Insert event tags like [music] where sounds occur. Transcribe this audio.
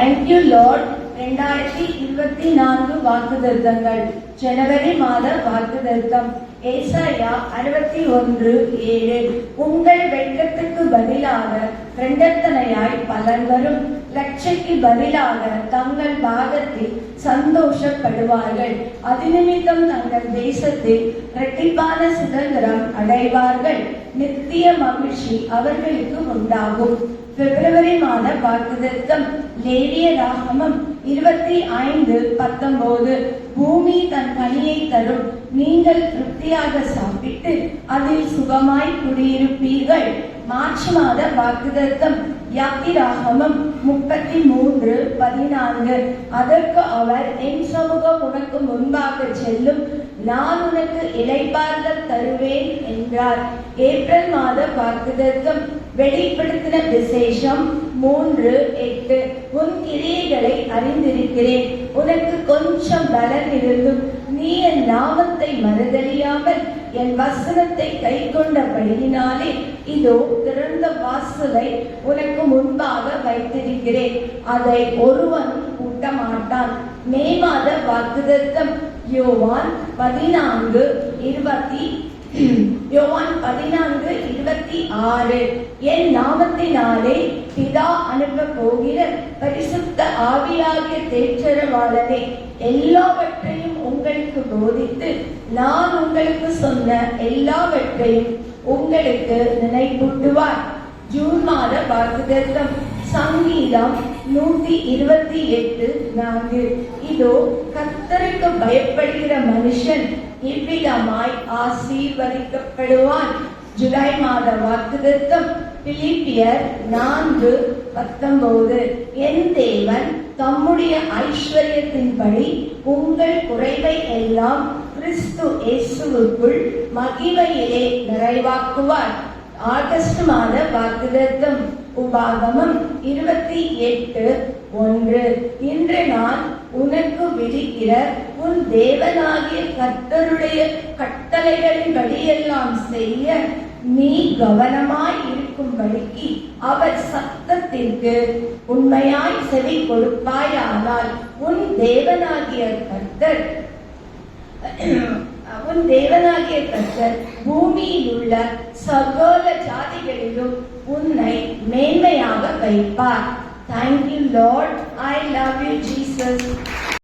Thank you Lord ரெண்டாயிரத்தி இருபத்தி நான்கு வாக்கு திருத்தங்கள் ஜனவரி மாத வாக்குதத்தம் ஏசாயா அறுபத்தி ஒன்று ஏழு. உங்கள் வெட்கத்துக்கு பதிலாக ரெண்டத்தனையாய் பலன் வரும். லட்சைக்கு பதிலாக தங்கள் பாகத்தில் சந்தோஷப்படுவார்கள். அதிநிமித்தம் தங்கள் தேசத்தில் இரட்டிப்பான சுதந்திரம் அடைவார்கள். நித்திய மகிழ்ச்சி அவர்களுக்கு உண்டாகும். பிப்ரவரி மாத வாக்குதத்தம் லேவிய ராகமம். இருபத்தி ஐந்து பத்தொன்பது பூமி தன் கனியை தரும். நீங்கள் திருப்தியாக சாப்பிட்டு அதில் சுகமாய் குடியிருப்பீர்கள். மார்ச் மாத வாக்குதத்தம் யாத்திராகமம் முப்பத்தி மூன்று பதினான்கு. அதற்கு அவர் என் சமூகம் உனக்கு முன்பாக செல்லும். நான் உனக்கு இலைப்பாறுதல் தருவேன் என்றார். ஏப்ரல் மாத வாக்குதத்தம் வெளிப்படுத்தின விசேஷம் மூன்று எட்டு உன் கிரியைகளை அறிந்திருக்கிறேன். உனக்கு கொஞ்சம் பலன் இருந்தும் நீ என் நாமத்தை மறுதலியாமல் என் வசனத்தை கை கொண்டபடியினாலே இதோ திறந்த வாசலை உனக்கு முன்பாக வைத்திருக்கிறேன். அதை ஒருவன் கூட்ட மாட்டான் மே மாத வாக்குதத்தம் யோவான் பதினான்கு இருபத்தி [clears throat] யோவான் பதினான்கு இருபத்தி ஆறு. என் நாமத்தினாலே பிதா அனுப்ப போகிற பரிசுத்த ஆவியாகிய தேற்றரவாளனே எல்லாவற்றையும் உங்களுக்கு போதித்து நான் உங்களுக்கு சொன்ன எல்லாவற்றையும் உங்களுக்கு நினைவூட்டுவார் ஜூன் மாத வாக்குதத்தம் சங்கீதம் நூத்தி இருபத்தி எட்டு நான்கு. இதோ கத்தருக்கு பயப்படுகிற மனுஷன் இவ்விதமாய் ஆசீர்வதிக்கப்படுவான். ஜூலை மாத வாக்குதத்தம் பிலிப்பியர் நான்கு பத்தொன்பது. என் தேவன் தம்முடைய ஐஸ்வர்யத்தின்படி உங்கள் குறைவை எல்லாம் கிறிஸ்து இயேசுவுக்குள் மகிமையிலே நிறைவாக்குவார். ஆகஸ்ட் மாத வாக்குதத்தம் உபாகமம் இருபத்தி எட்டு ஒன்று. இன்று நான் உனக்கு விதிக்கிற உன் தேவனாகிய கர்த்தருடைய கட்டளைகளின் வழியெல்லாம் செய்ய நீ கவனமாய் இருக்கும்படிக்கு அவர் சத்தத்திற்கு உண்மையாய் செவி கொடுப்பாயானால் உன் தேவனாகிய கர்த்தர் அவன் தேவனாகிய கர்த்தர் பூமியில் உள்ள சகோல ஜாதிகளிலும் உன்னை மேன்மையாக வைப்பார். Thank you Lord I love you Jesus